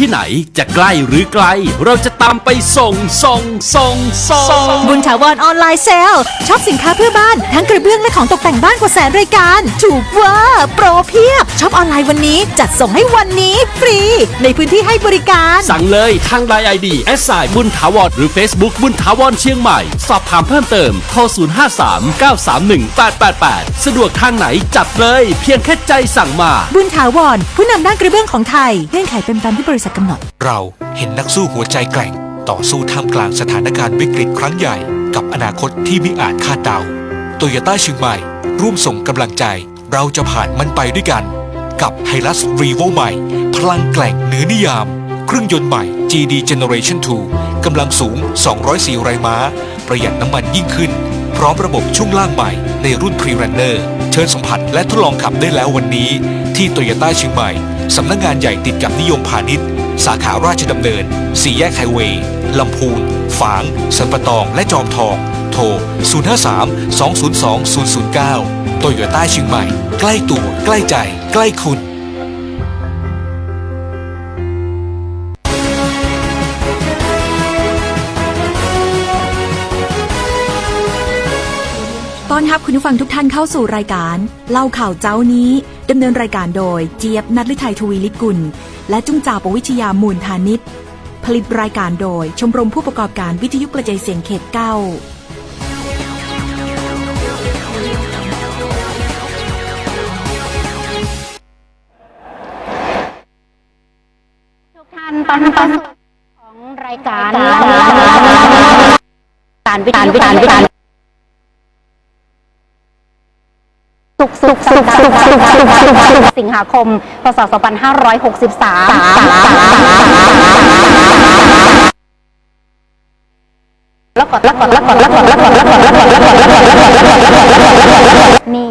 ที่ไหน จะใกล้หรือไกล เราจะ ตามไปส่งส่งส่งส่งบุญถาวรออนไลน์เซลช็อปสินค้าเพื่อบ้านทั้งกระเบื้องและของตกแต่งบ้านกว่าแสนรายการ ถูกเว่าโปรเพียบช็อปออนไลน์วันนี้ จัดส่งให้วันนี้ฟรี ในพื้นที่ให้บริการ สั่งเลยทางไลน์ไอดีแอสไซบุญถาวรหรือ Facebook บุญถาวรเชียงใหม่ สอบถามเพิ่มเติมโทร 053 931 888 สะดวกทางไหนจัดเลย เพียงแค่ใจสั่งมา บุญถาวรผู้นำด้านกระเบื้องของไทยเงื่อนไขเป็นตามที่บริษัทกำหนด เราเห็นนักสู้หัวใจแกร่ง ต่อสู้ท่ามกลางสถานการณ์วิกฤตครั้งใหญ่กับอนาคตที่ไมิอาจคาดเดาโตโยต้าเชียงใหม่ ร่วมส่งกำลังใจ เราจะผ่านมันไปด้วยกัน กับไฮ l ัสรีโวใหม่ พลังแกร่งเหนือนิยาม เครื่องยนต์ใหม่ GD Generation 2 กำลังสูง 204 แรงม้า ประหยัดน้ำมันยิ่งขึ้น พร้อมระบบช่วงล่างใหม่ในรุ่น Pre-Runner เชิญสัมผัสและทดลองขับได้แล้ววันนี้ ที่โตโยต้าเชียงใหม่สำนักงานใหญ่ติดกับนิยมพาณิชย์สาขาราชดำเนิน สี่แยกไฮเวย์ลำพูน ฝาง สันปะตอง และจอมทอง โทร 053 202 009 โตโยต้าเชียงใหม่ ใกล้ตัว ใกล้ใจ ใกล้คุณ รับคุณผู้ฟังทุกท่านเข้าสู่รายการ เล่าข่าวเจ้านี้ดำเนินรายการโดยเจี๊ยบนัทฤทัยทวีลิกุล และจุ้งจ่าปวิชยามูลธานิตผลิตรายการโดยชมรมผู้ประกอบการวิทยุกระจายเสียงเขตเก้าทุกท่านตอนต้นของรายการการวิจารณ์วิจารณ์วิจารณ์ สุกสุกสุกสุกสุกสุกสุกสุกสิงหาคม พศ 2563แล้วกดแล้วกดแล้วกดแล้วกดแล้วกดแล้วกดแล้วกดแล้วกดแล้วกดแล้วกดแล้วกดแล้วกดแล้วกดแล้วกดนี่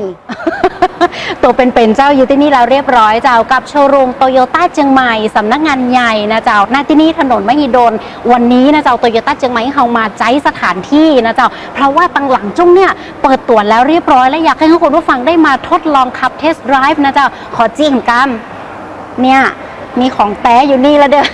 ตัวเป็นๆเจ้าอยู่ที่นี่แล้วเรียบร้อยเจ้ากับโชว์รูมโตโยต้าเชียงใหม่สำนักงานใหญ่นะเจ้าหน้าที่นี่ถนนมหิดลวันนี้นะเจ้าโตโยต้าเชียงใหม่เฮามาใจสถานที่นะเจ้าเพราะว่าตั้งหลังจุ้งเนี่ยเปิดตัวแล้วเรียบร้อยและอยากให้ทุกคนผู้ฟังได้มาทดลองขับเทสต์ไดรฟ์นะเจ้าขอจี้มกันเนี่ย มีของแต้อยู่นี่แล้วเด้อ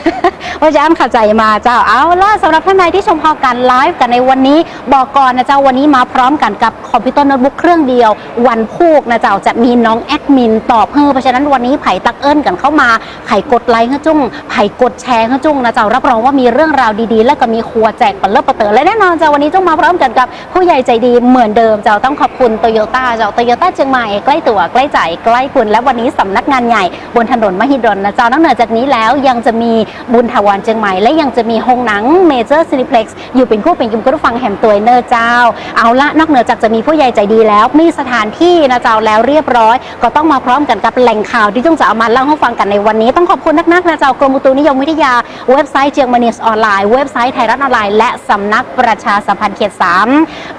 ว่าจะอ้ำขับใจมาเจ้าเอาล่ะสำหรับท่านใดที่ชมพอการไลฟ์กันในวันนี้ บอกก่อนนะเจ้าวันนี้มาพร้อมกันกับคอมพิวเตอร์โน้ตบุ๊กเครื่องเดียว วันพูกนะเจ้าจะมีน้องแอดมินตอบเพิ่มเพราะฉะนั้นวันนี้ไผ่ตักเอิญกันเข้ามาไผ่กดไลค์ให้จุ้งไผ่กดแชร์ให้จุ้งนะเจ้ารับรองว่ามีเรื่องราวดีๆ และก็มีครัวแจกปันเลิศปะเตอและแน่นอนเจ้าวันนี้จุ้งมาพร้อมกันกับผู้ใหญ่ใจดีเหมือนเดิมเจ้าต้องขอบคุณโตโยต้าเจ้าโตโยต้าเชียงใหม่ใกล้ตัวใกล้ใจใกล้คุณและวันนี้สำนักงานใหญ่บนถนนมหิดลนะเจ้านอกเหนือจากนี้แล้วยังจะมีบุญถาวรเชียงใหม่ และยังจะมีโรงหนังเมเจอร์ซีนิเพล็กซ์อยู่เป็นคู่เป็นกุมก็ฟังแหมตัวเนอร์เจ้า เอาละนอกเหนือจากจะมีผู้ใหญ่ใจดีแล้ว มีสถานที่นะเจ้าแล้วเรียบร้อย ก็ต้องมาพร้อมกันกับแหล่งข่าวที่จุ้งจะเอามาเล่าให้ฟังกันในวันนี้ ต้องขอบคุณนักๆนะเจ้ากรมอุตุนิยมวิทยา เว็บไซต์เชียงมานิสออนไลน์เว็บไซต์ไทยรัฐออนไลน์และสำนักประชาสัมพันธ์เขตสาม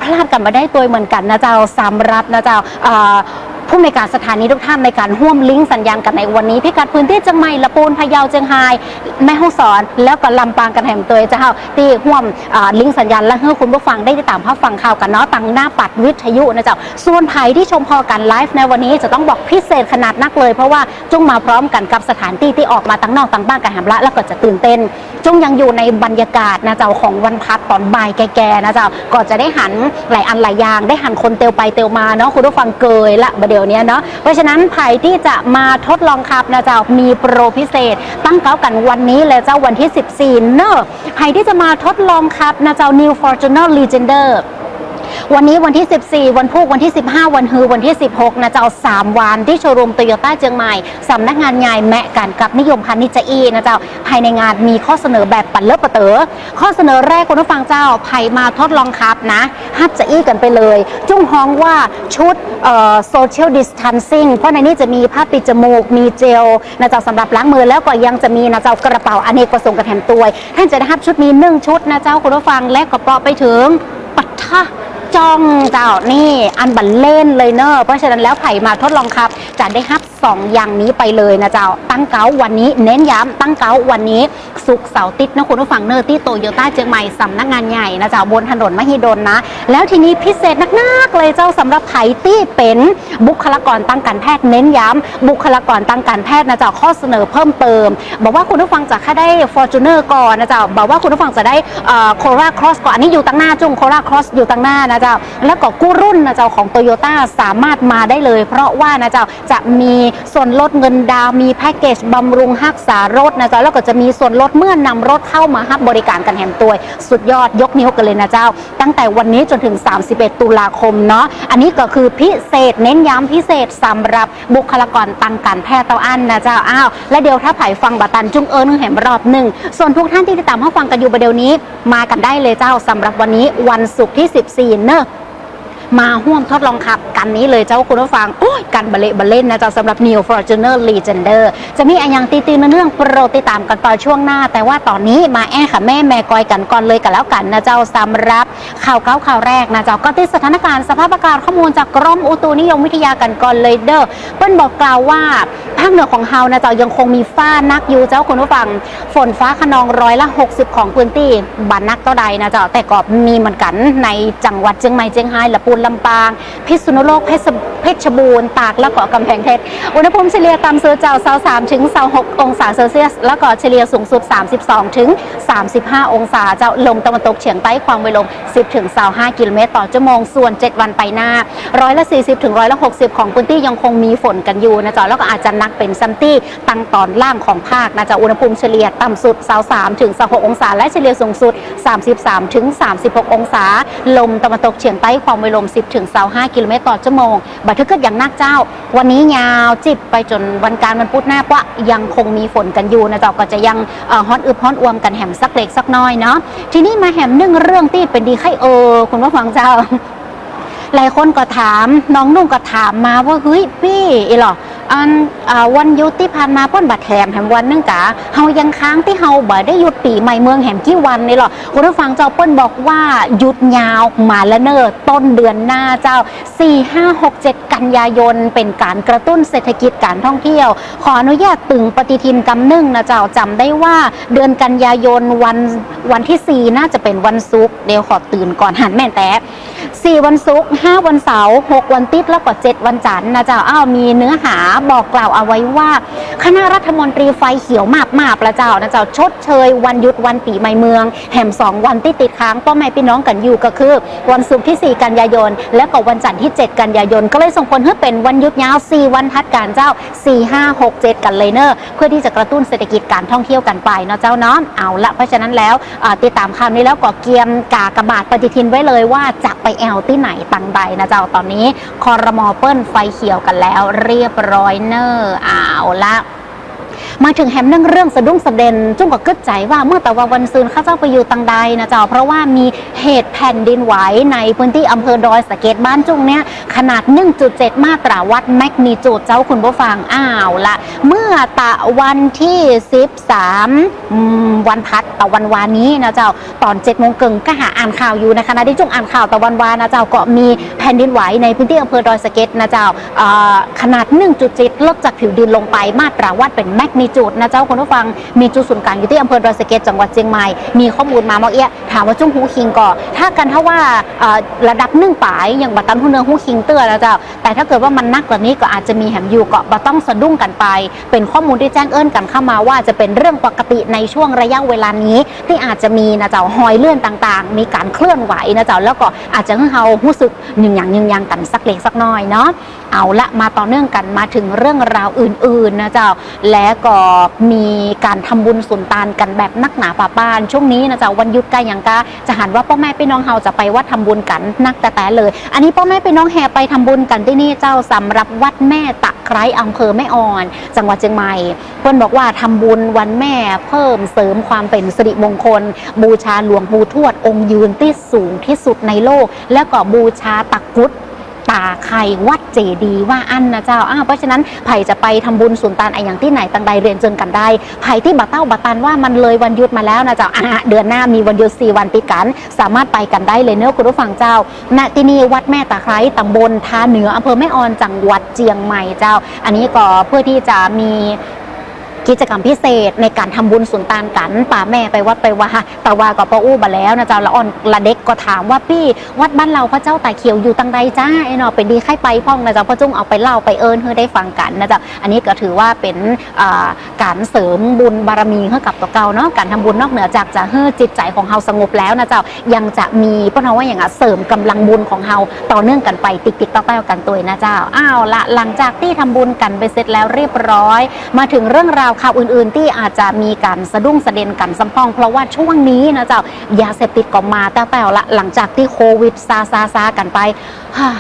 พลาดกันมาได้ตัวเหมือนกันนะเจ้าสำรับนะเจ้าอ่อ ผู้ในการสถานีทุกท่านในการร่วมลิงก์สัญญาณกันในวันนี้พิกัดพื้นที่เชียงใหม่ละปูนพะเยาเชียงรายแม่ฮ่องสอน แล้วก็ลำปางกันแหมตัวเจ้าที่ร่วมลิงก์สัญญาณและให้คุณผู้ฟังได้ติดตามภาพฟังข่าวกันเนาะตั้งหน้าปัดวิทยุนะเจ้าส่วนไผ่ที่ชมพอกันไลฟ์ในวันนี้จะต้องบอกพิเศษขนาดนักเลย เพราะว่าจุ้งมาพร้อมกันกับสถานที่ที่ออกมาตั้งนอกตั้งบ้านกันแหมละแล้วก็จะตื่นเต้นจุ้งยังอยู่ในบรรยากาศนะเจ้าของวันพักตอนบ่ายแก่ๆนะเจ้าก็จะได้หันหลายอันหลายอย่างได้หันคนเตียวไปเตียวมาเนาะคุณผู้ฟังเกยละประเดยวนี้เนาะเพราะฉะนั้นไผ่ที่จะมาทดลองขับนะเจ้ามีโปรพิเศษ ตั้งเก้ากันวันนี้เลยเจ้าวันที่ 14 เนอะไผ่ที่จะมาทดลองขับนะเจ้า New Fortuner Legender วันนี้วันที่ 14 วันพุธวันที่ 15 วันฮือวันที่ 16นะเจ้า3วันที่โชว์รูมโตโยต้าเชียงใหม่สำนักงานใหญ่แมะกันกับนิยมพันนิจจะอีนะเจ้าภายในงานมีข้อเสนอแบบปันเลิศปะเต๋อข้อเสนอแรกคุณผู้ฟังเจ้าไผ่มาทดลองขับนะฮับจะอี้กันไปเลย จุ้งฮ้องว่าชุดโซเชียลดิสทันซิ่งเพราะในนี้จะมีผ้าปิดจมูก มีเจลนะเจ้าสำหรับล้างมือแล้วก็ยังจะมีนะเจ้ากระเป๋าอเนกประสงค์กระแถมตัวท่านจะได้รับชุดนี้หนึ่งชุดนะเจ้าคุณผู้ฟังและกระเป๋าไปถึงปัทะ จ้องเจ้านี่อันบันเล่นเลยเนอะเพราะฉะนั้นแล้วไผ่มาทดลองครับ จะได้ฮับสองอย่างนี้ไปเลยนะเจ้า ตั้งเก้าวันนี้เน้นย้ำตั้งเก้าวันนี้ สุกเสาร์ติดนะคุณผู้ฟังเนอร์ที่โตโยต้าเชียงใหม่สำนักงานใหญ่นะเจ้าบนถนนมหิดลนะ แล้วทีนี้พิเศษนักๆเลยเจ้าสำหรับไผ่ที่เป็นบุคลากรทางการแพทย์เน้นย้ำบุคลากรทางการแพทย์นะเจ้าข้อเสนอเพิ่มเติม บอกว่าคุณผู้ฟังจะแค่ได้ Fortuner ก่อนนะเจ้าบอกว่าคุณผู้ฟังจะได้โคราครอสก่อนอันนี้อยู่ตั้งหน้าจุงโคราครอสอยู่ตั้งหน้านะเจ้าแล้วก็กู้รุ่นนะเจ้าของโตโยต้าสามารถมาได้เลย เพราะว่านะเจ้าจะมีส่วนลดเงินดาวมีแพ็กเกจบำรุงรักษารถนะเจ้าแล้วก็จะมีส่วนลดเมื่อนำรถเข้ามาฮับบริการกันแหมตัวสุดยอดยกนิ้วกันเลยนะเจ้า ตั้งแต่วันนี้จนถึง 31 ตุลาคมเนาะอันนี้ก็คือพิเศษเน้นย้ำพิเศษสำหรับบุคลากรทางการแพทย์เต้าอันนะเจ้าอ้าวและเดี๋ยวถ้าไผ่ฟังบัตันจุงเอิญแหมรอบหนึ่งส่วนทุกท่านที่ติดตามให้ฟังกันอยู่ประเดี๋ยวนี้ มากันได้เลยเจ้าสำหรับวันนี้วันศุกร์ที่ 14เนอะมาห่วมทดลองขับกันนี้เลยเจ้าคุณผู้ฟัง โอ้ยกันบเละบเล่นนะเจ้าสำหรับ Neo Fortuner Legender จะมีอันยังตีตีเนื่องโปรติดตามกันต่อช่วงหน้า แต่ว่าตอนนี้มาแอ้ค่ะแม่แม่กอยกันก่อนเลยกันแล้วกันนะเจ้าสำหรับข่าวเก้าข่าวแรกนะเจ้าก็ติดสถานการณ์สภาพอากาศข้อมูลจากกรมอุตุนิยมวิทยากันก่อนเลยเด้อเปิ้นบอกกล่าวว่าภาคเหนือของเฮานะเจ้ายังคงมีฟ้านักอยู่เจ้าคุณผู้ฟัง ฝนฟ้าขนองร้อยละ 60 ของพื้นที่บันนักก็ใดนะเจ้าแต่ก็มีเหมือนกันในจังหวัดเชียงใหม่เชียงรายละปูนลำปาง พิษณุโลกเพชรชบูรณ์ตากแล้วก็กำแพงเพชรอุณหภูมิเฉลี่ยต่ำสุดเจ้า23ถึง26องศาเซลเซียส แล้วก็เฉลี่ยสูงสุด 32ถึง35 องศาเจ้าลมตะวันตกเฉียงใต้ความเร็วลม 10ถึง25กิโลเมตรต่อชั่วโมงส่วน 7 วันไปหน้าร้อยละ40ถึงร้อยละ60 ของพื้นที่ยังคงมีฝนกันอยู่นะเจ้าแล้วก็อาจจะหนักเป็นซัมตี้ตั้งตอนล่างของภาคนะจ้าอุณหภูมิเฉลี่ยต่ำสุด23ถึง26องศา และเฉลี่ยสูงสุด 33ถึง36 องศา ลมตะวันตกเฉียงใต้ความเร็วลม 10ถึง25กิโลเมตรต่อชั่วโมง บัตรเกิดอย่างนักเจ้า วันนี้ยาวจิบไปจนวันการวันพุธหน้าปะยังคงมีฝนกันอยู่นะจ้าก็จะยังเอ่อฮอตอึบฮอตอวมกันแหมสักเล็กสักน้อยเนาะทีนี้มาแหมนึ่งเรื่องที่เป็นดีไข่เออคุณผู้ฟังเจ้าหลายคนก็ถามน้องนุ่งก็ถามมาว่าเฮ้ยพี่อีหรอ อันอวันหยุดที่ผ่านมาเพ่นบัดแถมแหมวันนึงกะเฮายังค้างที่เฮาบ่ได้หยุดปีใหม่เมืองแห่มกี่วันนี่หรอคุณผู้ฟังเจ้าป้นบอกว่าหยุดยาวมาแล้วเนอต้นเดือนหน้าเจ้า 4 5 6 7 กันยายน เป็นการกระตุ้นเศรษฐกิจการท่องเที่ยว ขออนุญาตตึงปฏิทินกำนึ่งนะเจ้าจำได้ว่าเดือนกันยายนวันวันที่ 4 น่าจะเป็นวันศุกร์เดี๋ยวขอตื่นก่อนหันแม่แต่4วันศุกร์5วันเสาร์6วันติดแล้วก็7วันจันทร์นะเจ้าอ้าวมีเนื้อหาบอกกล่าวเอาไว้ว่า คณะรัฐมนตรีไฟเขียวมาบมาบละเจ้านะเจ้าชดเชย วันหยุดวันปีใหม่เมือง แห่ม2วันที่ติดค้างป้อแม่พี่น้องกันอยู่ก็คือ วันศุกร์ที่ 4 กันยายน และก็วันจันทร์ที่ 7 กันยายน ก็เลยส่งผลให้เป็นวันหยุดยาว 4 วันทัดการเจ้า 4 5 6 7 กันเลยเนอะเพื่อที่จะกระตุ้นเศรษฐกิจการท่องเที่ยวกันไปเนาะเจ้าเนาะเอาละเพราะฉะนั้นแล้วติดตามข่าวนี้แล้วก็เกียมกากระบาทปฏิทินไว้เลยว่าจะไปแอลที่ไหนตังใดนะเจ้าตอนนี้คอรมอเปิ้ลไฟเขียวกันแล้วเรียบร้อยอยเนอร์อ่าวละ มาถึงแฮมเรื่องเรื่องสะดุ้งสะเด็น จุ้งก็กึดใจว่าเมื่อแต่ว่าวันซืนข้าเจ้าไปอยู่ตังใดนะเจ้าเพราะว่ามีเหตุแผ่นดินไหวในพื้นที่อำเภอดอยสะเก็ดบ้านจุ้งเนี่ยขนาด 1.7 มาตราวัดแมกนีจูดเจ้าคุณผู้ฟังอ้าวละเมื่อตะวันที่ 13อืมวันพัดตะวันวานี้นะเจ้าตอน7โมงเกึ่งก็หาอ่านข่าวอยู่นขณะที่จุ้งอ่านข่าวตะวันวานนะเจ้าก็มีแผ่นดินไหวในพื้นที่อำเภอดอยสะเก็ดนะเจ้าเอ่อขนาด 1.7 ลดจากผิวดินลงไปมาตราวัดเป็นแมกนีจูดนะเจ้าคุณผู้ฟังมีจุดศูนย์กลางอยู่ที่อำเภอดอยสะเก็ดจังหวัดเชียงใหม่มีข้อมูลมาเมื่อกี้ถามว่าจุ้งหูคิงก่อถ้ากันถ้าว่าระดับนึ่งปลายอย่างบัตตันหูเนืองหูคิงเตือนนะเจ้าแต่ถ้าเกิดว่ามันนักกว่านี้ก็อาจจะมีแหมอยู่ก็บ่ต้องสะดุ้งกันไป เป็นข้อมูลที่แจ้งเอิ้นกันเข้ามาว่าจะเป็นเรื่องปกติในช่วงระยะเวลานี้ ที่อาจจะมีนะเจ้าหอยเลื่อนต่างๆ มีการเคลื่อนไหวนะเจ้าแล้วก็อาจจะเรารู้สึกยิงอยังยิงอยังกันสักเล็กสักน้อยเนาะ เอาละมาต่อเนื่องกันมาถึงเรื่องราวอื่นๆนะเจ้า และก็มีการทำบุญสุนทานกันแบบนักหนาป่าบ้าน ช่วงนี้นะเจ้าวันหยุดใกล้ยังกาจะหันว่าพ่อแม่พี่น้องเฮาจะไปวัดทำบุญกันนักแต่แต่เลย อันนี้พ่อแม่พี่น้องแห่ไปทำบุญกันที่นี่เจ้าสำหรับวัดแม่ตะไคร้อำเภอแม่อ่อน จังหวัดเชียงใหม่เพื่อนบอกว่าทำบุญวันแม่เพิ่มเสริมความเป็นสิริมงคล บูชาหลวงปู่ทวดองค์ยืนที่สูงที่สุดในโลก แล้วก็บูชาตะกรุด ตาไข่วัดเจดีว่าอันนะเจ้าอ้าวเพราะฉะนั้นไผ่จะไปทำบุญสุนตานไออย่างที่ไหนต่างใดเรียนเจอกันได้ไผ่ที่บัตเต้าบัตตันว่ามันเลยวันหยุดมาแล้วนะเจ้าอะเดือนหน้ามีวันหยุด4วันติดกัน สามารถไปกันได้เลยเนอะคุณผู้ฟังเจ้าณที่นี่วัดแม่ตะไคร้ตำบลท่าเหนืออำเภอแม่ออนจังหวัดเจียงใหม่เจ้า อันนี้ก็เพื่อที่จะมี กิจกรรมพิเศษในการทำบุญสุนตานกันป่าแม่ไปวัดไปว่าต่ว่าก็ปะอู้มาแล้วนะเจ้าละอ่อนละเด็กก็ถามว่าพี่วัดบ้านเราพระเจ้าตาเขียวอยู่ตังใดจ้าไอ้เนาะเป็นดีใครไปพ่องนะเจ้าพ่อจุ้งเอาไปเล่าไปเอิญเพื่อได้ฟังกันนะเจ้าอันนี้ก็ถือว่าเป็นการเสริมบุญบารมีให้กับตัวเก่าเนาะการทำบุญนอกเหนือจากจะให้จิตใจของเฮาสงบแล้วนะเจ้ายังจะมีเพราะเราว่าอย่างอะเสริมกำลังบุญของเฮาต่อเนื่องกันไปติ๊กติ๊กต้อแต้วกันตัวนะเจ้าอ้าวละหลังจากที่ทำบุญกันไปเสร็จแล้วเรียบร้อย มาถึงเรื่องราวข่าวอื่น ๆ ที่อาจจะมีการสะดุ้งสะเด็นกันสำพอง เพราะว่าช่วงนี้นะเจ้ายาเสพติดก็มาแต่แต่ละหลังจากที่โควิดซาซาซากันไปฮ่า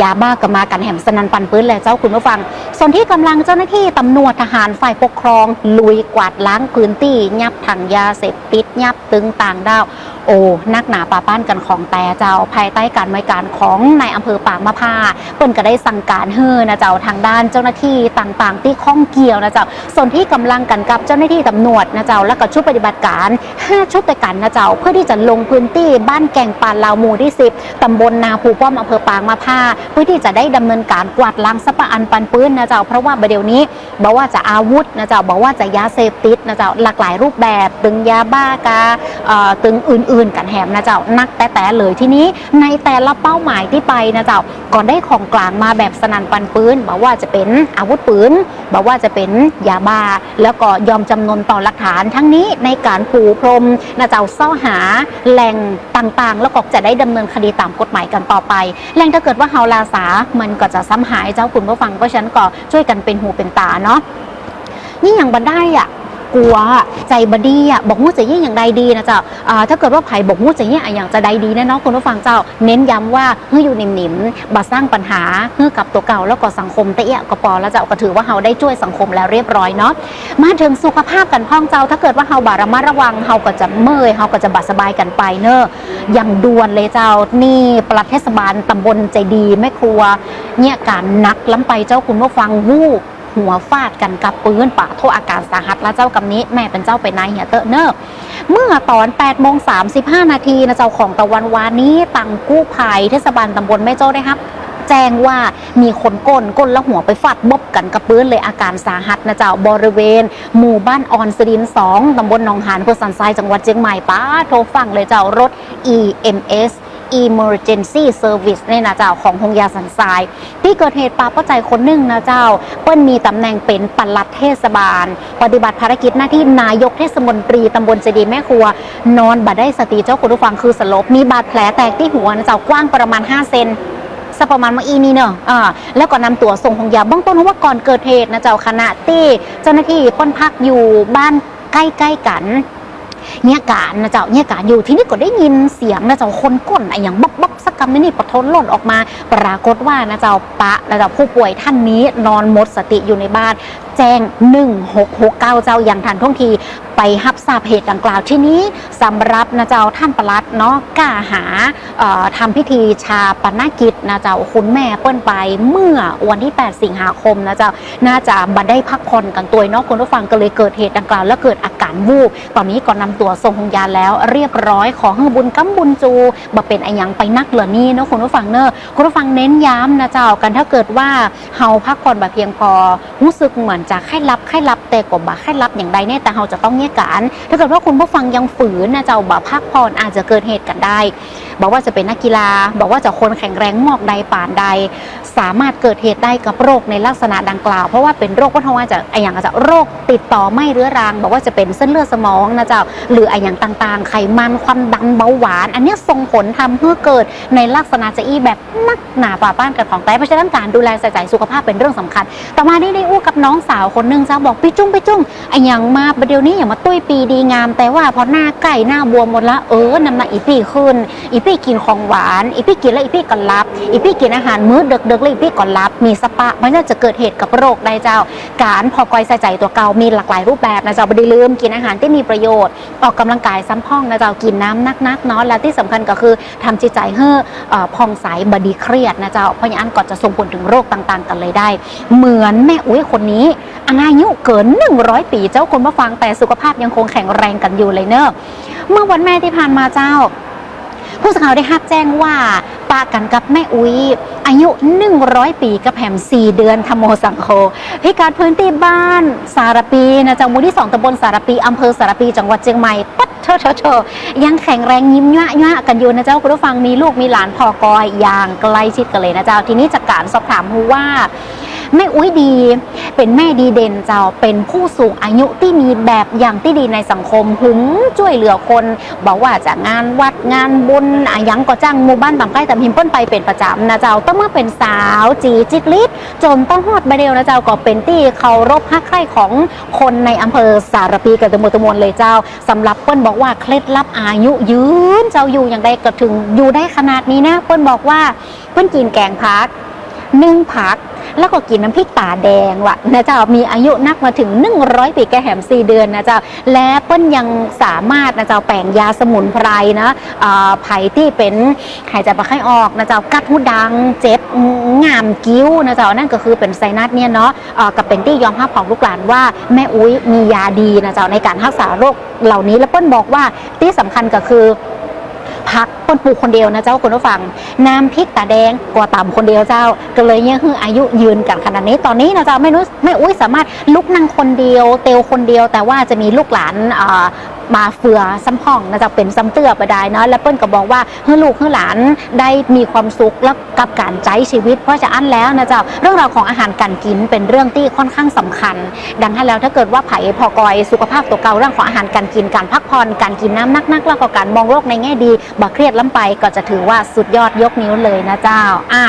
ยาบ้าก็มากันแหมสนันปันปื้นเลยเจ้าคุณผู้ฟัง ส่วนที่กำลังเจ้าหน้าที่ตำรวจทหารฝ่ายปกครอง ลุยกวาดล้างพื้นที่ยับถังยาเสพติดยับตึงต่างดาวโอ้นักหนาป่าป้านกันของแต่เจ้าภายใต้การบริการของนายอำเภอปางมะพร้าเปิ้นก็ได้สั่งการเฮือนะเจ้าทางด้านเจ้าหน้าที่ต่างๆ ที่ข้องเกี่ยวนะเจ้าส่วนที่กำลังกันกับเจ้าหน้าที่ตำรวจนะเจ้าและก็ชุดปฏิบัติการ 5 ชุดด้วยกันนะเจ้าเพื่อที่จะลงพื้นที่บ้านแก่งปานลาวหมู่ที่ 10ตำบลนาภูป้อมอำเภอปางมะพร้าเพื่อที่จะได้ดำเนินการกวาดล้างสัปะอันปันปื้นนะเจ้าเพราะว่าประเดี๋ยวนี้บอกว่าจะอาวุธนะเจ้าบอกว่าจะยาเสพติดนะเจ้าหลากหลายรูปแบบตึงยาบ้ากาตึงอื่น ๆ กันแหมนะเจ้านักแต่แต่เลยที่นี้ในแต่ละเป้าหมายที่ไปนะเจ้าก็ได้ของกลางมาแบบสนันปันปืนบอกว่าจะเป็นอาวุธปืนบอกว่าจะเป็นยาบ้า แล้วก็ยอมจำนนต่อหลักฐานทั้งนี้ในการปูพรมนะเจ้าเส้าหาแหล่งต่างๆ แล้วก็จะได้ดำเนินคดีตามกฎหมายกันต่อไปแหล่งถ้าเกิดว่าเฮาลาสามันก็จะซ้ำหายเจ้าคุณผู้ฟังเพราะฉะนั้นก็ช่วยกันเป็นหูเป็นตาเนาะนี่อย่างบันได้อะ กลัวใจบดีอะบอกมู้จะยิ่งอย่างใดดีนะเจ้าอ่าถ้าเกิดว่าไผ่บอกมู้จะยิ่งอย่างจะใดดีแน่เนอนคุณผู้ฟังเจ้า เน้นย้ำว่าเฮ้ยอยู่นิ่มๆบัสร้างปัญหาเฮ้ยกับตัวเก่าแล้วก็สังคมแต่เอะก็พอแล้วเจ้าก็ถือว่าเฮาได้ช่วยสังคมแล้วเรียบร้อยเนาะมาถึงสุขภาพกันพ้องเจ้า ถ้าเกิดว่าเฮาบาระมัดระวังเฮาก็จะเมื่อยเฮาก็จะบัดสบายกันไปเนอะอย่างด่วนเลยเจ้านี่ปลัดเทศบาลตำบลใจดีแม่ครัวเนี่ยการนักล้ำไปเจ้าคุณผู้ฟังวูบ หัวฟาดกันกับปืนป่าโทอาการสาหัสและเจ้ากำนี้แม่เป็นเจ้าเป็นนายเหียเตอร์เนอร์เมื่อตอน8โมง35 นาทีนะเจ้าของตะวันวานี้ตังกู้ภัยเทศบาลตำบลแม่โจ้ได้ครับแจ้งว่ามีคนก้นก้นแล้วหัวไปฟาดบอบกันกับปืนเลยอาการสาหัสนะเจ้าบริเวณ หมู่บ้านออนสรินสองตำบลหนองหานอำเภอสันทรายจังหวัดเชียงใหม่ป้าโทรฟังเลยเจ้ารถ EMS Emergency Service เนี่ยนะเจ้าของหงยาสันทราย ที่เกิดเหตุปาป้าใจคนหนึ่งนะเจ้า เปิ้ลมีตำแหน่งเป็นปลัดเทศบาล ปฏิบัติภารกิจหน้าที่นายกเทศมนตรีตำบลเจดีแม่ครัว นอนบัดได้สติเจ้าคุณผู้ฟังคือสลบ มีบาดแผลแตกที่หัวนะเจ้ากว้างประมาณ 5 เซนสักประมาณเมื่อีนี่เนอะอ่าแล้วก็นำตัวส่งของยาเบื้องต้นเพราะว่าก่อนเกิดเหตุนะเจ้าขณะที่เจ้าหน้าที่เป้นพักอยู่บ้านใกล้ๆกัน เนี่ยการนะเจ้าเนี่ยการอยู่ที่นี่ก็ได้ยินเสียงนะเจ้าคนก้นไอ้อย่างบ๊อกบ๊อกสักคำนี่นี่ปะทนหล่นออกมา ปรากฏว่านะเจ้าปะนะเจ้าผู้ป่วยท่านนี้นอนหมดสติอยู่ในบ้าน แจ้ง 1669 เจ้าอย่างทันท่วงทีไปฮับทราบเหตุดังกล่าวที่นี้สำหรับนะเจ้าท่านประหลัดเนาะกล้าหาเอ่อทำพิธีชาปนกิจนะเจ้าคุณแม่เปิ้นไปเมื่อวันที่ 8 สิงหาคมนะเจ้าน่าจะบัได้พักผ่อนกันตัวเนาะคุณผู้ฟังก็เลยเกิดเหตุดังกล่าว แล้วเกิดอาการวูบตอนนี้ก็นำตัวส่งโรงพยาบาลแล้ว เรียบร้อยขอให้บุญกำบุญจูบ่เป็นไอหยังไปนักเหลือนี่เนาะคุณผู้ฟังเนอะคุณผู้ฟังเน้นย้ำนะเจ้ากันถ้าเกิดว่าเฮาพักผ่อนบบเพียงพอรู้สึกเหมือนจะไข้รับไข้รับแต่กบ่ไข้รับอย่างใดเนี่ยแต่เฮาจะต้องเนี่ยการ ถ้าเกิดว่าคุณผู้ฟังยังฝืนนะเจ้าบ่พักผ่อนอาจจะเกิดเหตุกันได้ บอกว่าจะเป็นนักกีฬา บอกว่าจะคนแข็งแรงมอกใดป่านใด สามารถเกิดเหตุได้กับโรคในลักษณะดังกล่าว เพราะว่าเป็นโรควัฒนว่าจะไออย่างจะโรคติดต่อไม่เรื้อรัง บอกว่าจะเป็นเส้นเลือดสมองนะเจ้าหรือไออย่างต่างๆ ไขมันความดันเบาหวาน อันนี้ส่งผลทำให้เกิดในลักษณะจะอีแบบนักหนาป่าป้านกันของแต่เพราะฉะนั้นการดูแลใส่ใจสุขภาพเป็นเรื่องสำคัญต่อมาได้ได้อู้กับน้องสาวคนหนึงจ้าบอกพี่จุ้งพี่จุ้งไออย่างมาประเดี๋ยวนี้อย่างมาตุ้ยปีดีงาม แต่ว่าพอหน้าไก่หน้าบวมหมดละเออน้ำหนักอีปี้ขึ้น อีปี้กินของหวาน อีปี้กินแล้วอีปี้ก็รับ อีปี้กินอาหารมื้อเดึกๆแล้วอีปี้ก็รับ มีสปะมันจะเกิดเหตุกับโรคได้เจ้า การพอกอยใส่ใจตัวเก่ามีหลากหลายรูปแบบนะเจ้าไม่ได้ลืมกินอาหารที่มีประโยชน์ ออกกำลังกายซ้ำพ่องนะเจ้ากินน้ำนักๆเนาะและที่สำคัญก็คือทำจิตใจให้เอ่อผ่องใสบดีเครียดนะเจ้าเพราะอย่างนั้นก็จะส่งผลถึงโรคต่างๆ กันเลยได้ เหมือนแม่อุ้ยคนนี้อายุเกิน 100 ปีเจ้าคนมาฟังแต่สุขภาพภาพยังคงแข็งแรงกันอยู่เลยเนอะเมื่อวันแม่ที่ผ่านมาเจ้า ผู้สื่อข่าวได้รับแจ้งว่าปากันกับแม่อุ้ยอายุ 100 ปีกับแหม4 เดือนธรรมโมสังโฆพิกัดพื้นที่บ้านสารปีนะจังหมู่ที่ 2ตำบลสารปีอำเภอสารปีจังหวัดเชียงใหม่ปัดเธอเธอเธอยังแข็งแรงยิ้มยะยะกันอยู่นะเจ้าคุณผู้ฟังมีลูกมีหลานพอกอยอย่างใกล้ชิดกันเลยนะเจ้าทีนี้จากการสอบถามรู้ว่า แม่อุ้ยดี เป็นแม่ดีเด่นเจ้าเป็นผู้สูงอายุที่มีแบบอย่างที่ดีในสังคมหึงช่วยเหลือคน บอกว่าจากงานวัดงานบุญอะหยังก็จ้างหมู่บ้านต่างใกล้แต่พิมพ์เปิ้นไปเป็นประจำนะเจ้าต้องเมื่อเป็นสาวจีจิตลิศจนต้องฮอดมาเดียวนะเจ้าก็เป็นที่เคารพฮักใคร่ของคนในอำเภอสารปีกับตะมวลตะมวลเลยเจ้าสำหรับเปิ้นบอกว่าเคล็ดลับอายุยืนเจ้าอยู่อย่างใดก็ถึงอยู่ได้ขนาดนี้นะ เปิ้นบอกว่าเปิ้นกินแกงพักนึ่งผัก แล้วก็กินน้ำพริกตาแดงว่ะนะเจ้ามีอายุนักมาถึง 100 ปีแกแหม4เดือนนะเจ้าและเปิ้นยังสามารถนะเจ้าแปลงยาสมุนไพรนะอ่าไผ่ที่เป็นหายใจปะไข้ออกนะเจ้ากัดหูดังเจ็บงามกิ้วนะเจ้านั่นก็คือเป็นไซนัสเนี่ยเนาะกับเป็นที่ยอมรับของลูกหลานว่าแม่อุ้ยมียาดีนะเจ้าในการรักษาโรคเหล่านี้แล้วเปิ้นบอกว่าที่สำคัญก็คือ พักคนปลูกคนเดียวนะเจ้าคุณผู้ฟัง น้ำพริกตาแดงกว่าต่ำคนเดียวเจ้า ก็เลยยังคืออายุยืนกันขนาดนี้ตอนนี้นะเจ้าไม่รู้ไม่อุ้ยสามารถลุกนั่งคนเดียว เตลคนเดียว แต่ว่าจะมีลูกหลานอ่า มาเฟือซ้ำพ่องนะจ้าเป็นซ้ำเตื้อไปได้เนาะและเปิ้ลก็บอกว่าเฮ้ลูกเฮ้หลานได้มีความสุขแล้วกับการใช้ชีวิต เพราะจะอั้นแล้วนะเจ้าเรื่องราวของอาหารการกินเป็นเรื่องที่ค่อนข้างสำคัญ ดังนั้นแล้วถ้าเกิดว่าไผ่พอกอยสุขภาพตัวเก่าเรื่องของอาหารการกินการพักผ่อนการกินน้ำนักๆแล้วก็การมองโลกในแง่ดีบ่เครียดล้ำไปก็จะถือว่าสุดยอดยกนิ้วเลยนะเจ้าอ่า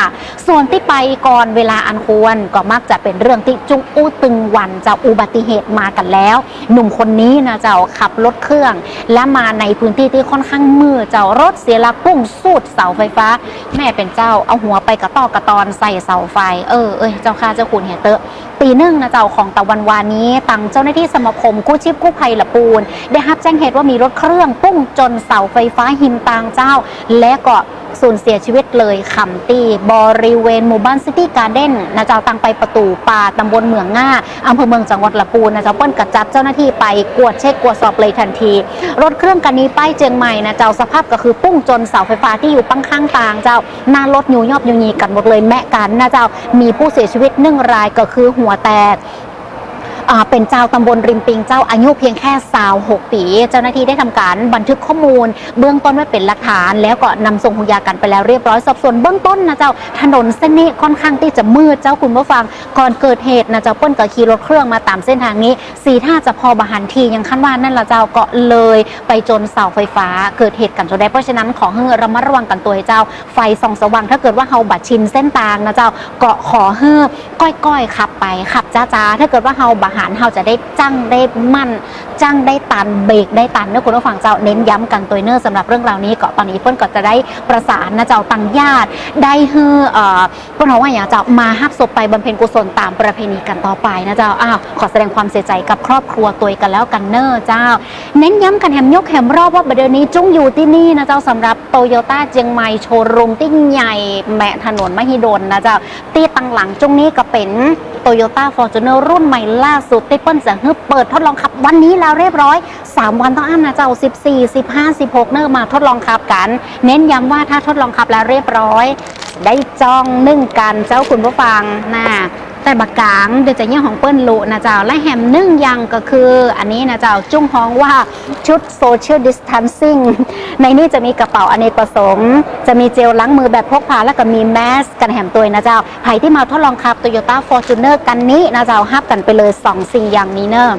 ส่วนที่ไปก่อนเวลาอันควรก็มักจะเป็นเรื่องที่จุกอู้ตึงวันจ้าอุบัติเหตุมากันแล้ว หนุ่มคนนี้นะเจ้าขับรถเครื่อง และมาในพื้นที่ที่ค่อนข้างมืดเจ้ารถเสียหลักพุ่งสูดเสาไฟฟ้า แม่เป็นเจ้าเอาหัวไปกระตอกกระตอนใส่เสาไฟ เออเอ้ยเจ้าค่ะเจ้าคุณเฮยเตอะตีหนึ่งนะเจ้าของตะวันวานี้ตังเจ้าหน้าที่สมาคมกู้ชีพกู้ภัยละปูน ได้รับแจ้งเหตุว่ามีรถเครื่องปุ้งจนเสาไฟฟ้าหิมตางเจ้า และก็สูญเสียชีวิตเลยคำตีบริเวณหมู่บ้านซิตี้การ์เด้นนะเจ้าตังไปประตูป่าตำบลเมืองง่าอำเภอเมืองจังหวัดละปูนนะเจ้าเปิ้นกระจัดเจ้าหน้าที่ไปกวดเช็คกวดสอบเลยทันที รถเครื่องกันนี้ป้ายเจียงใหม่นะเจ้าสภาพก็คือปุ้งจนเสาไฟฟ้าที่อยู่ปังข้างตางเจ้าหน้ารถยูยอบยูยีกันหมดเลยแมะกันนะเจ้ามีผู้เสียชีวิตหนึ่งรายก็คือหัวแตกอ่ เป็นเจ้าตำบลริมปิงเจ้าอายุเพียงแค่สาวหกปี เจ้าหน้าที่ได้ทำการบันทึกข้อมูล เบื้องต้นไว้เป็นหลักฐาน แล้วก็นำส่งหุยากันไปแล้วเรียบร้อยสอบสวนเบื้องต้นนะเจ้าถนนเส้นนี้ค่อนข้างที่จะมืดเจ้าคุณผู้ฟังก่อนเกิดเหตุนะเจ้าเปิ้ลก็ขี่รถเครื่องมาตามเส้นทางนี้สีท่าจะพอบหันทียังขั้นว่านั่นละเจ้าก็เลยไปจนเสาไฟฟ้าเกิดเหตุกันจนได้เพราะฉะนั้นขอให้ระมัดระวังกันตัวให้เจ้า ไฟส่องสว่างถ้าเกิดว่าเฮาบัดชินเส้นทางนะเจ้าก็ขอให้ก้อยๆขับไปขับจ้าๆถ้าเกิดว่าเฮาบาหันเฮาจะได้จังได้มั่นจังได้ตันเบรกได้ตันเนื้อคุณผู้ฟังเจ้าเน้นย้ำกันตัวเนอร์สำหรับเรื่องราวนี้ก็ตอนนี้เพิ่อนก็จะได้ประสานนะเจ้าตังญาติ ได้ฮือเอ่อเพิ่นบอกว่าอย่างเจ้ามาฮับศพไปบำเพ็ญกุศลตามประเพณีกันต่อไปนะเจ้าอ้าวขอแสดงความเสียใจกับครอบครัวตัวกันแล้วกันเนอร์เจ้า เน้นย้ำกันแหมยกแหมรอบว่าประเดี๋ยวนี้จุ้งอยู่ที่นี่นะเจ้าสำหรับโตโยต้าเจียงใหม่โชว์รูมที่ใหญ่แมะถนนมหิดลนะเจ้าตีตังหลังจุ้งนี้ก็เป็นโตโยต้าฟอร์จูเนอร์รุ่นใหม่ล่าสุดที่เปิ้ลจะฮึบเปิดทดลองขับวันนี้แล้วเรียบร้อย 3 วันต้องอ่านนะเจ้า 14 15 16 เนอร์มาทดลองขับกัน เน้นย้ำว่าถ้าทดลองขับแล้วเรียบร้อย ได้จองนึ่งกันเจ้าคุณผู้ฟังนะ แต่บักกางเดี๋ยวจะเยี่ยของเปิ้ลลุนะเจ้า และแฮมนึ่งยังก็คืออันนี้นะเจ้า จุ้งฮ้องว่าชุดโซเชียลดิสทันซิ่งในนี้จะมีกระเป๋าอเนกประสงค์ จะมีเจลล้างมือแบบพกพาแล้วก็มีแมสกันแหมตัวนะเจ้าใครที่มาทดลองขับ Toyota Fortuner กันนี้นะเจ้าฮับกันไปเลย 2 สิ่งอย่างนี้เนอะ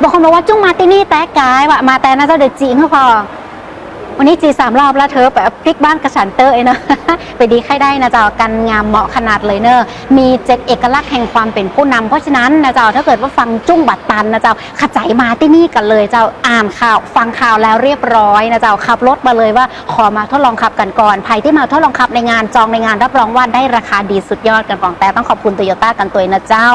บางคนบอกว่าจุ้งมาที่นี่แต่กายว่ะมาแต่นะเจ้าเดือดจีนเขาพอ วันนี้จีสามรอบแล้วเธอแบบพลิกบ้านกระฉันเตอร์เองนะไปดีใครได้นะเจ้ากันงามเหมาะขนาดเลยเนอะมีเจ็ดเอกลักษณ์แห่งความเป็นผู้นำเพราะฉะนั้นนะเจ้าถ้าเกิดว่าฟังจุ้งบัตรตันนะเจ้าขจายมาที่นี่กันเลยเจ้าอ่านข่าว ฟังข่าวแล้วเรียบร้อยนะเจ้าขับรถมาเลยว่าขอมาทดลองขับกันก่อนใครที่มาทดลองขับในงานจองในงานรับรองว่าได้ราคาดีสุดยอดกันกอนแต่ต้องขอบคุณโตโยต้ากันตัวนะเจ้า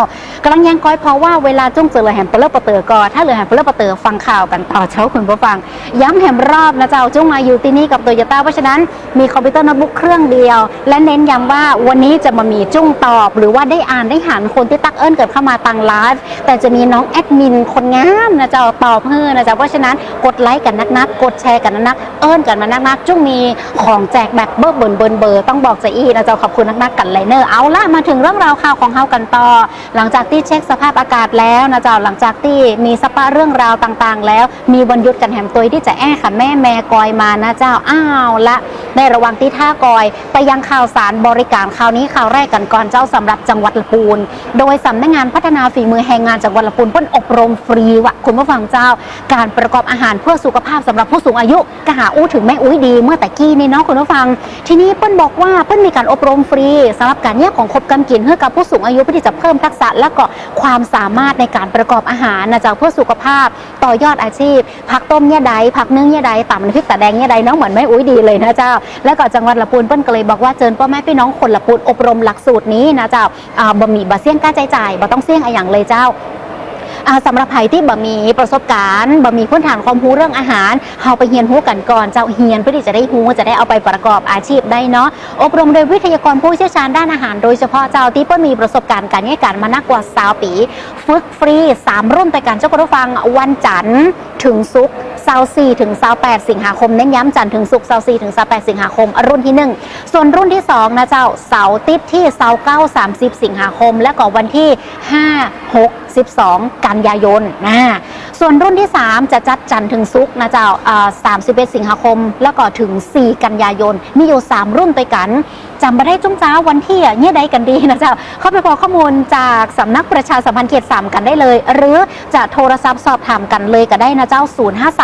กำลังยังก้อยเพราะว่าเวลาจุ้งเจอเลยแฮมเปอร์เปอร์เตอร์ก่อนถ้าเหลือแฮมเปอร์เปอร์เตอร์ฟังข่าวกันต่อเช้าคุณผู้ฟัง ย้ำแหมรอบนะเจ้าจุ้งมาอยู่ที่นี่กับโตโยต้าเพราะฉะนั้นมีคอมพิวเตอร์โน้ตบุ๊กเครื่องเดียว และเน้นย้ำว่าวันนี้จะมามีจุ้งตอบ หรือว่าได้อ่านได้หันคนที่ตักเอิญเกิดเข้ามาตังไลฟ์แต่จะมีน้องแอดมินคนงามนะเจ้าตอบเพื่อนะเจ้าเพราะฉะนั้นกดไลค์กันนักๆกดแชร์กันนักๆเอิญกันมานักๆจุ้งมีของแจกแบบเบอร์เบิร์นเบิร์นเบอร์ต้องบอกใจอีนะเจ้าขอบคุณนักๆกันไลเนอร์เอาล่ะมาถึงเรื่องราวข่าวของเฮากันต่อ หลังจากที่เช็คสภาพอากาศแล้วนะเจ้าหลังจากที่มีสปาเรื่องราวต่างๆ แล้วมีวันหยุดกันแหมตัวที่จะแอ้ค่ะแม่แม่กอยมานะเจ้าอ้าวละในระหว่างที่ท่ากอย ไปยังข่าวสารบริการข่าวนี้ข่าวแรกกันก่อนเจ้าสำหรับจังหวัดลำพูน โดยสำนักงานพัฒนาฝีมือแรงงานจังหวัดลำพูนเพิ่นอบรมฟรีว่ะคุณผู้ฟังเจ้า การประกอบอาหารเพื่อสุขภาพสำหรับผู้สูงอายุกะหาอู้ถึงแม่อุ้ยดีเมื่อแต่กี้นี่เนาะคุณผู้ฟัง ทีนี้เปิ้นบอกว่าเปิ้นมีการอบรมฟรีสำหรับการแยกของครบกำกินให้กับผู้สูงอายุเพื่อที่จะเพิ่มทักษะและก็ความสามารถในการประกอบอาหารนะเจ้าเพื่อสุขภาพ ต่อยอดอาชีพผักต้มเนี่ยใดผักนึ่งเนี่ยใดต่ำน้ำพริกตาแดงเนี่ยใดน้องเหมือนไม่อุ้ยดีเลยนะเจ้า แล้วก็จังหวัดละปูนเปิ้นก็เลยบอกว่าเจิญพ่อแม่พี่น้องคนละปูนอบรมหลักสูตรนี้นะเจ้าบ่มีบ่เสี่ยงกล้าใจจ่ายบ่ต้องเสี่ยงอะไรอย่างเลยเจ้า สำหรับใครที่บ่มีประสบการณ์บ่มีพื้นฐานความรู้เรื่องอาหารเฮาไปเรียนรู้กันก่อนเจ้าเฮียนเพื่อที่จะได้รู้จะได้เอาไปประกอบอาชีพได้เนาะอบรมโดยวิทยากรผู้เชี่ยวชาญด้านอาหารโดยเฉพาะเจ้าที่เปิ้ลมีประสบการณ์การแยกการมานากกว่า20ปี ฝึกฟรี 3 รุ่นไปกันเจ้าคุณผู้ฟังวันจันทร์ถึงศุกร์24ถึง28สิงหาคมเน้นย้ำจันทร์ถึงศุกร์24ถึง28สิงหาคม รุ่นที่1ส่วนรุ่นที่2นะเจ้าเสาร์อาทิตย์ที่29 30สิงหาคม และก็วันที่5 6 12กันันยายนนะส่วนรุ่นที่ 3 จะจัดจันทร์ถึงซุกนะเจ้าอ่า31สิงหาคม แล้วก็ถึง 4 กันยายน มีอยู่ 3 รุ่นไปกันจำมาได้จุ้งจ้าวันที่อะเนี่ยใดกันดีนะเจ้าเข้าไปขอข้อมูลจากสำนักประชาสัมพันธ์เขต3กันได้เลย หรือจะโทรศัพท์สอบถามกันเลยก็ได้นะเจ้า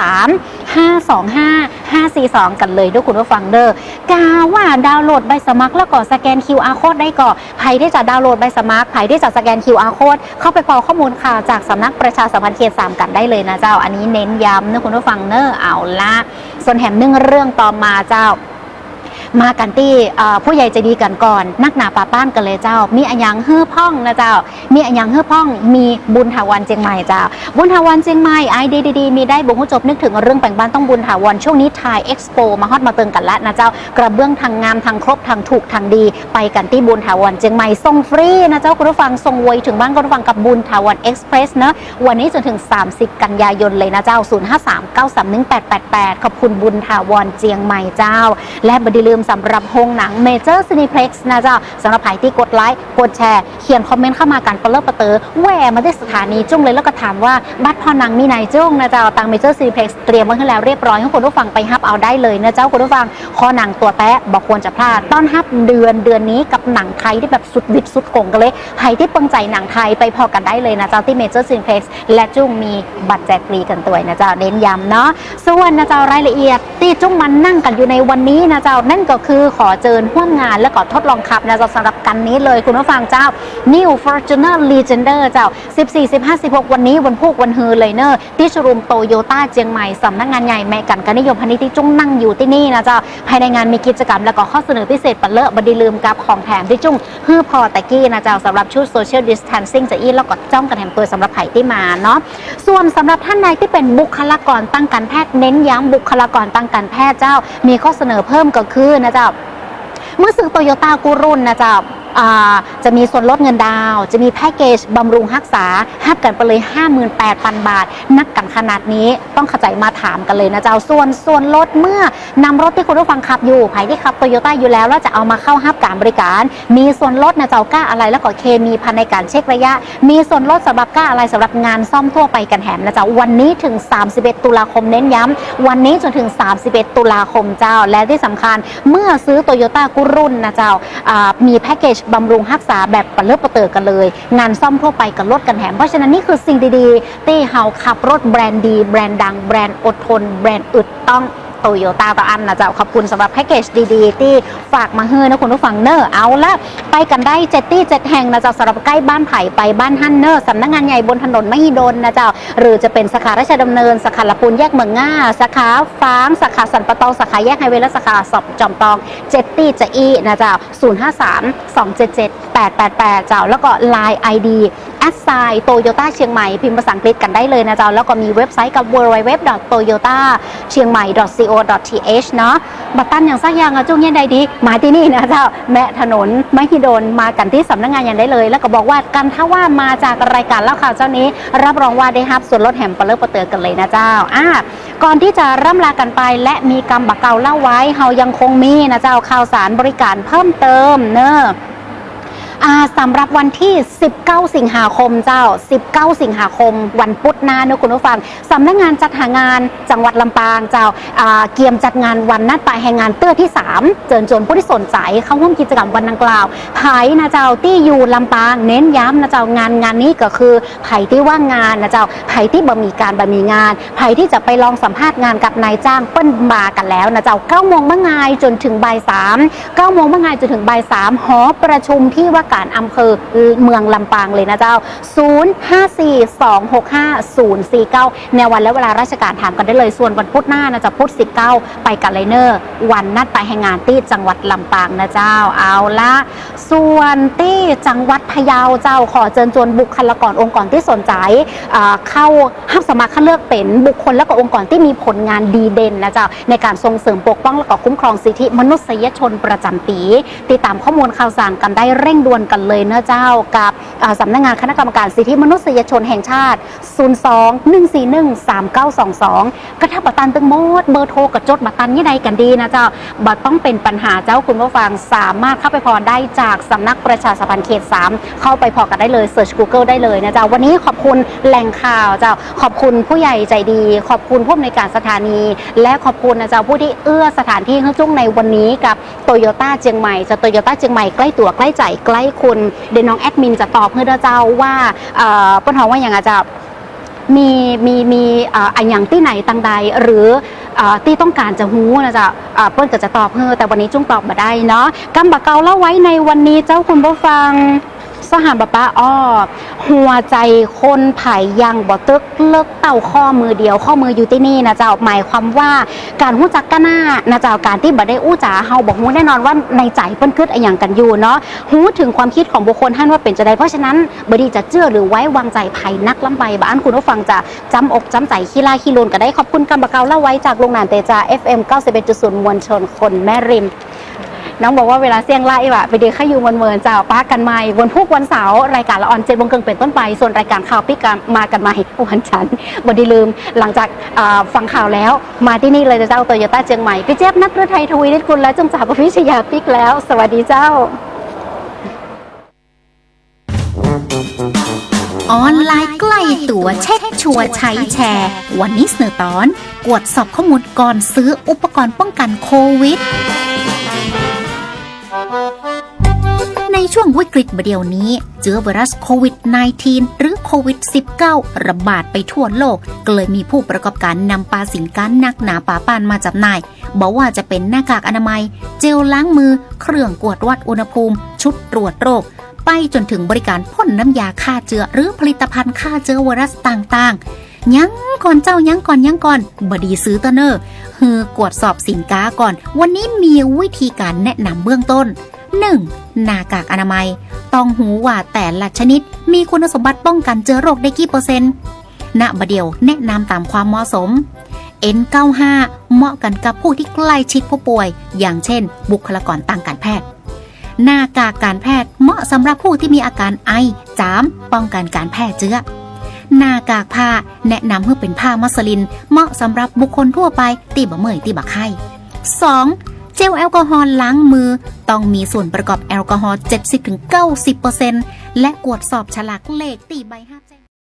053 525 542 กันเลยด้วยคุณผู้ฟังเด้อกาว่าดาวน์โหลดใบสมัครแล้วก็สแกน QR code ได้ก่อนใครที่จะดาวน์โหลดใบสมัครใครที่จะสแกน QR code เข้าไปขอข้อมูลข่าวจากสำนักประชาสัมพันธ์เขต3กันได้เลยนะเจ้า อันนี้เน้นย้ำนะคุณผู้ฟังเนอะเอาละส่วนแถมนึ่งเรื่องต่อมาเจ้า มากันที่ผู้ใหญ่ใจดีกันก่อน นักหนาป่าป้านกันเลยเจ้า มีอันยังฮื้อพ่องนะเจ้า มีอันยังฮื้อพ่อง มีบุญถาวันเจียงใหม่เจ้า บุญถาวันเจียงใหม่ไอดีดีๆมีได้บุญจบนึกถึงเรื่องแต่งบ้านต้องบุญถาวันช่วงนี้ไทยเอ็กซ์โปมาฮอตมาเติงกันแล้วนะเจ้ากระเบื้องทางงามทางครบทางถูกทางดี ไปกันที่บุญถาวันเจียงใหม่ส่งฟรีนะเจ้าคุณผู้ฟังส่งไวถึงบ้านคุณผู้ฟังกับบุญถาวันเอ็กซ์เพรสเนะวันนี้จนถึง 30 กันยายนเลยนะเจ้า 0539318888ขอบคุณบุญถาวรเจียงใหม่เจ้า และบดีลืมสำหรับโรงหนังเมเจอร์ซีนิเพล็กซ์นะเจ้าสำหรับใครที่กดไลค์กดแชร์เขียนคอมเมนต์เข้ามากันเปลเลอร์เปเตอร์แหวมาที่สถานีจุ้งเลยแล้วก็ถามว่าบัตรพอหนังมีไหนจุ้งนะเจ้าตังเมเจอร์ซีนิเพล็กซ์เตรียมไว้ให้แล้วเรียบร้อยให้คุณผู้ฟังไปฮับเอาได้เลยนะเจ้าคุณผู้ฟังคอหนังตัวแตะบอกควรจะพลาดต้อนฮับเดือนเดือนนี้กับหนังไทยที่แบบสุดวิดสุดโกงกันเลยใครที่ปิงใจหนังไทยไปพอกันได้เลยนะเจ้าที่เมเจอร์ซีนิเพล็กซ์และจุ้งมีบัตรแจกฟรีกันตัวนะเจ้าเน้นย้ำเนาะส่วนนะเจ้ารายละเอียดที่จุ้งมันนั่งกันอยู่ในวันนี้นะเจ้านั่นก็คือขอเจิญร่วมงานและก็ทดลองขับนะจ้าสำหรับกันนี้เลยคุณผู้ฟังเจ้า New Fortuner Legender เจ้า 14 15 16 วันนี้วันพุกวันฮือเลยเนอร์ที่ชรูมโตโยต้าเจียงใหม่สำนักงานใหญ่แม่กันกันนิยมพาณิชย์ที่จุ้งนั่งอยู่ที่นี่นะเจ้า ภายในงานมีกิจกรรมและก็ข้อเสนอพิเศษปันเลอะบดีลืมกับของแถมที่จุ้งฮือพอตะกี้นะเจ้าสำหรับชุด Social Distancing จะอีแล้วก็จ้องกันแถมตัวสำหรับไผ่ที่มาเนาะส่วนสำหรับท่านใดที่เป็นบุคลากรตั้งการแพทย์เน้นย้ำบุคลากรตั้งการแพทย์เจ้า มีข้อเสนอเพิ่มก็คือนะเจ้าเมื่อซื้อโตโยต้ากู้รุ่นนะจ๊ะอ่า จะมีส่วนลดเงินดาว จะมีแพ็กเกจบำรุงรักษาหักกันไปเลย 58,000 บาท นักกันขนาดนี้ต้องเข้าใจมาถามกันเลยนะเจ้าส่วนส่วนลดเมื่อนำรถที่คุณผู้ฟังขับอยู่ใครที่ขับโตโยต้าอยู่แล้วแล้วจะเอามาเข้าฮับการบริการ มีส่วนลดนะเจ้ากล้าอะไรแล้วก็เคมีพันในการเช็คระยะ มีส่วนลดสำหรับกล้าอะไรสำหรับงานซ่อมทั่วไปกันแถมนะเจ้าวันนี้ถึง 31 ตุลาคมเน้นย้ำวันนี้จนถึง 31 ตุลาคมเจ้าและที่สำคัญเมื่อซื้อโตโยต้ากู้รุ่นนะเจ้าอ่ามีแพ็กเกจบำรุงรักษาแบบปะเลิบประเติกกันเลย งานซ่อมทั่วไปกับรถกันแถม เพราะฉะนั้นนี่คือสิ่งดีๆ ที่เฮาขับรถแบรนด์ดี แบรนด์ดัง แบรนด์อดทน แบรนด์อึดต้อง โตโยต้าต่ออันนะเจ้าขอบคุณสำหรับแพ็กเกจดีๆ ที่ฝากมาเฮือนะคุณผู้ฟังเนอร์เอาละไปกันได้เจ็ดที่เจ็ดแห่งนะเจ้าสำหรับใกล้บ้านไผ่ไปบ้านฮันเนอร์สำนักงานใหญ่บนถนนมหิดลนะเจ้าหรือจะเป็นสาขาราชดำเนินสาขาละปูนแยกเมืองง่าสาขาฟ้างสาขาสันปะตองสาขาแยกไฮเวย์และสาขาสอบจอมตองเจ็ดตี้จะอีนะเจ้า053 277 888 เจ้าแล้วก็ Line ID แอ ดไซโตโยต้าเชียงใหม่พิมพ์ภาษาอังกฤษกันได้เลยนะเจ้าแล้วก็มีเว็บไซต์กับ www.toyota เชียงใหม่ .co.th เนาะบัตรตันอย่างสักอย่างอะจุ้งเย็นใดดี มาที่นี่นะเจ้าแม่ถนนมหิดลมากันที่สำนักงานอย่างได้เลย แล้วก็บอกว่ากันถ้าว่ามาจากรายการเล่าข่าวเจ้านี้ รับรองว่าได้รับส่วนลดแหมปะเลอะปะเตือกันเลยนะเจ้าอะก่อนที่จะร่ำลากันไป และมีกรรมบักเก่าเล่าไว้เฮายังคงมีนะเจ้าข่าวสารบริการเพิ่มเติมเนอะ สำหรับวันที่ 19 สิงหาคมเจ้า 19 สิงหาคม วันพุธหน้าเนอะคุณผู้ฟังสำนักงานจัดหางานจังหวัดลำปางเจ้าเกียมจัดงานวันนัดปลายแห่งงานเตื้อที่ 3 เจิญชวนผู้ที่สนใจเข้าร่วมกิจกรรมวันดังกล่าวไผ่นะเจ้าที่อยู่ลำปางเน้นย้ำนะเจ้างานงานนี้ก็คือไผ่ที่ว่างงานนะเจ้าไผ่ที่บ่มีการบ่มีงานไผ่ที่จะไปลองสัมภาษณ์งานกับนายจ้างเปิ้นมากันแล้วนะเจ้า9โมงเมื่อไงจนถึงบ่าย3 9โมงเมื่อไงจนถึงบ่าย3หอประชุมที่ว่าการอำเภอเมืองลำปางเลยนะเจ้า 054265049 ในวันและเวลาราชการถามกันได้เลย ส่วนวันพุธหน้านะจะพุธ19 ไปกันเลเนอร์ วันนัดไปแห่งงานที่จังหวัดลำปางนะเจ้า เอาละส่วนที่จังหวัดพะเยาเจ้าขอเชิญชวนบุคลากรองค์กรที่สนใจเข้าห้ามสมัครคัดเลือกเป็นบุคคลและก็องค์กรที่มีผลงานดีเด่นนะเจ้าในการส่งเสริมปกป้องและก็คุ้มครองสิทธิมนุษยชนประจำปี ติดตามข้อมูลข่าวสารกันได้เร่งด่วนกันเลยนะเจ้ากับสำนักงานคณะกรรมการสิทธิมนุษยชนแห่งชาติ 02 141 3922 กระทับบัตรตันตึงโมดเบอร์โทรกับจดบัตรตันยี่ใดกันดีนะเจ้าบัตรต้องเป็นปัญหาเจ้าคุณผู้ฟังสามารถเข้าไปพอได้จากสำนักประชาสัมพันธ์เขต 3 เข้าไปพอกันได้เลยเ e ิร์ช Google ได้เลยนะเจ้าวันนี้ขอบคุณแหล่งข่าวเจ้าขอบคุณผู้ใหญ่ใจดี ขอบคุณผู้อำนวยการสถานี และขอบคุณนะเจ้าผู้ที่เอื้อสถานที่ให้จุ้งในวันนี้กับโตโยต้าเชียงใหม่จะโตโยต้าเชียงใหม่ใกล้ตัวใกล้ใจใกล้คุณเดี๋ยวน้องแอดมินจะตอบเพื่อเจ้าว่าเอ่อป้นทองว่าอย่างอาจจะมีมีมีเอ่ออันอย่างที่ไหนตังใดหรือที่ต้องการจะหู้นะจ๊ะเอ่อเปิ้ลก็จะตอบเพอแต่วันนี้จุ้งตอบมาได้เนาะกำบักเกาเล่าไว้ในวันนี้เจ้าคุณผู้ฟัง สหบป้าอ้อหัวใจคนไผ่ยังบ่ตึกเลิกเต่าข้อมือเดียวข้อมืออยู่ที่นี่นะเจ้าหมายความว่าการหู้จักกันหน้านะเจ้าการที่บ่ได้อู้จ๋าเฮาบอกหู้แน่นอนว่าในใจเปิ้นคิดอะอย่างกันอยู่เนาะหู้ถึงความคิดของบุคคลท่านว่าเป็นจะได้เพราะฉะนั้นบดีจะเชื่อหรือไว้วางใจไผ่นักล้ำไปบ้านคุณผู้ฟังจะจำอกจำใจขี้ลาขี้ลุนก็ได้ขอบคุณกำบะเกาเล่าไว้จากโรงงานเตจา FM 91.0มวลชนคนแม่ริม น้องบอกว่าเวลาเสี่ยงไล่ว่ะไปเดียข้าอยู่เมินๆจ้าป้ากันใหม่วันพุธวันเสาร์รายการละออนเจ็ดโมงครึ่งเป็นต้นไป ส่วนรายการข่าวปิกกันมากันใหม่วันจันทร์บดีลืมหลังจากฟังข่าวแล้วมาที่นี่เลยเจ้าโตโยต้าเชียงใหม่พี่เจ๊บนัทฤทัยทวีนิตกุลและจงจ่าปพิชยาปิกแล้ว สวัสดีเจ้า ออนไลน์ใกล้ตัวเช็คชัวร์ใช้แชร์ วันนี้เสนอตอน กวดสอบข้อมูลก่อนซื้ออุปกรณ์ป้องกันโควิด ในช่วงวิกฤตเดียวนี้ เจอไวรัสโควิด -19 หรือโควิด -19 ระบาดไปทั่วโลกก็เลยมีผู้ประกอบการนำปลาสินค้านักหนาป่าปานมาจำหน่ายบอกว่าจะเป็นหน้ากากอนามัย เจลล้างมือ เครื่องกวดวัดอุณหภูมิ ชุดตรวจโรค ไปจนถึงบริการพ่นน้ำยาฆ่าเชื้อหรือผลิตภัณฑ์ฆ่าเชื้อไวรัสต่างๆ ยังก่อนเจ้ายังก่อนยังก่อนบดีซื้อเตอเนอร์ฮือกวดสอบสินค้าก่อน วันนี้มีวิธีการแนะนำเบื้องต้น 1. หน้ากากอนามัย ต้องหูว่าแต่ละชนิด มีคุณสมบัติป้องกันเชื้อโรคได้กี่เปอร์เซ็นต์ณบดเดียวแนะนำตามความเหมาะสม N95 เหมาะกันกับผู้ที่ใกล้ชิดผู้ป่วย อย่างเช่น บุคลากรทางการแพทย์ หน้ากากการแพทย์เหมาะสำหรับผู้ที่มีอาการไอ จาม ป้องกันการแพร่เชื้อ หน้ากากผ้า แนะนำให้เป็นผ้ามัสลิน เหมาะสำหรับบุคคลทั่วไปตีบะเมยตีบะไข้ 2. เจลแอลกอฮอล์ล้างมือ ต้องมีส่วนประกอบแอลกอฮอล์ 70-90%และกวดสอบฉลากเลขตีใบห้า